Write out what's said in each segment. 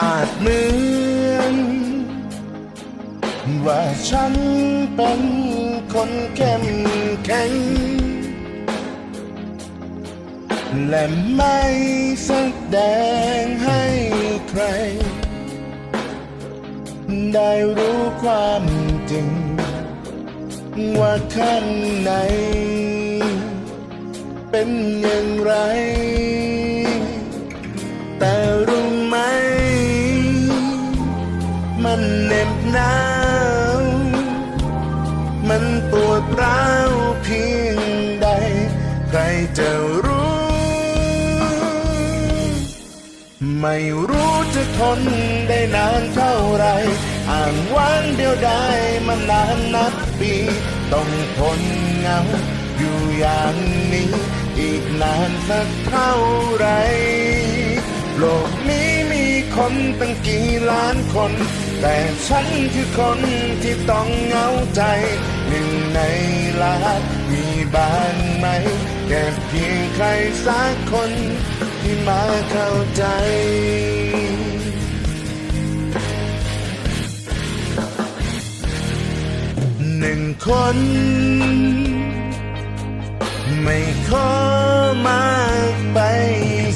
อาจเหมือนว่าฉันเป็นคนเข้มแข็ง และไม่แสดงให้ใคร ได้รู้ความจริง ว่าข้างในเป็นอย่างไร แต่ หนาว มันปวดร้าวเพียงใด ใครจะรู้ ไม่รู้จะทนได้นานเท่าไร อ่างว้างเดียวได้มานานนับปี ต้องทนเหงาอยู่อย่างนี้ อีกนานสักเท่าไรโลก คนตั้งกี่ล้านคน แต่ฉันคือคนที่ต้องเหงาใจหนึ่งในล้านมีบ้างไหมแค่เพียงใครสักคนที่มาเข้าใจหนึ่งคน ไม่ขอมากไป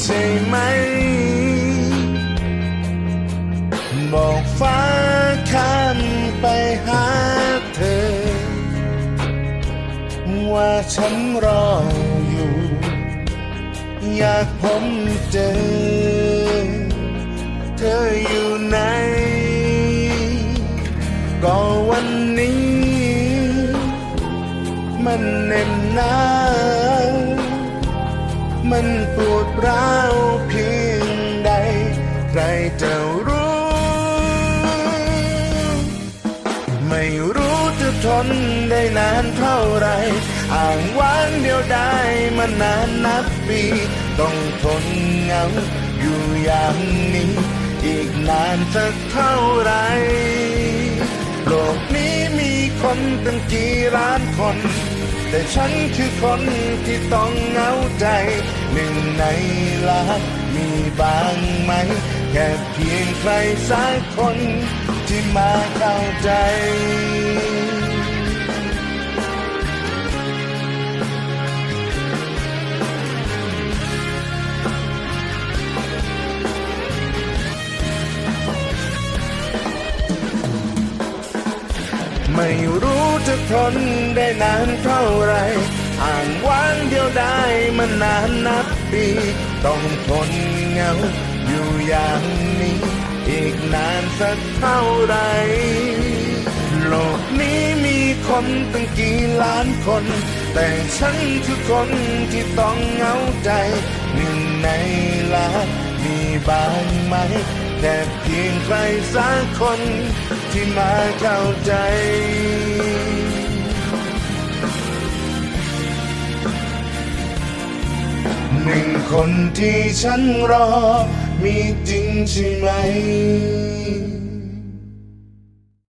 ใช่ไหม ฉันรออยู่ อยากผมเจอ เธออยู่ไหน ก็วันนี้ มันเหน็บหนามันปวดร้าวเพียงใด ใครจะรู้ ไม่รู้จะทนได้นานเท่าไร อ่างวางเดียวได้มานานนับปี ต้องทนเหงาอยู่อย่างนี้ อีกนานสักเท่าไรโลกนี้มีคนตั้งกี่ล้านคน แต่ฉันคือคนที่ต้องเหงาใจ หนึ่งในล้านมีบางไหม แค่เพียงใครสักคนที่มาเข้าใจ ไม่รู้จะทนได้นานเท่าไรอ่างว้างเดียวได้มันนานนับปี ต้องทนเหงาอยู่อย่างนี้ อีกนานสักเท่าไรโลกนี้มีคนตั้งกี่ล้านคน แต่ฉันคือคนที่ต้องเหงาใจหนึ่งในล้านมีบ้างไหมแค่เพียงใครสักคนที่มาเข้าใจ คนที่ฉันรอมีจริงใช่ไหม